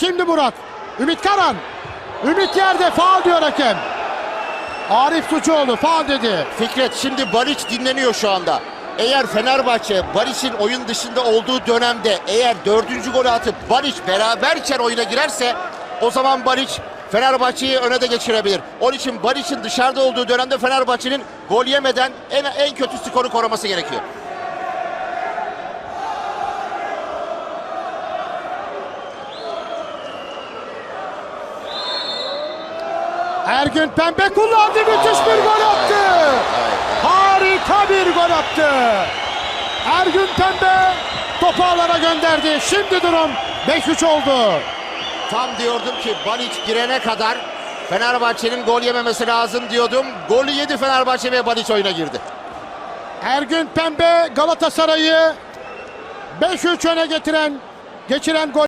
Şimdi Murat. Ümit Karan. Ümit yerde faal diyor hakem. Arif Suçuoğlu faal dedi. Fikret şimdi Bariç dinleniyor şu anda. Eğer Fenerbahçe Bariç'in oyun dışında olduğu dönemde eğer dördüncü golü atıp Bariç beraberken oyuna girerse o zaman Bariç Fenerbahçe'yi öne de geçirebilir. Onun için Bariç'in dışarıda olduğu dönemde Fenerbahçe'nin gol yemeden en, en kötü skoru koruması gerekiyor. Ergün Pembe kullandı. Müthiş bir gol attı. Harika bir gol attı. Ergün Pembe topu alana gönderdi. Şimdi durum 5-3 oldu. Tam diyordum ki Balic girene kadar Fenerbahçe'nin gol yememesi lazım diyordum. Golü yedi Fenerbahçe ve Balic oyuna girdi. Ergün Pembe Galatasaray'ı 5-3 öne getiren geçiren gol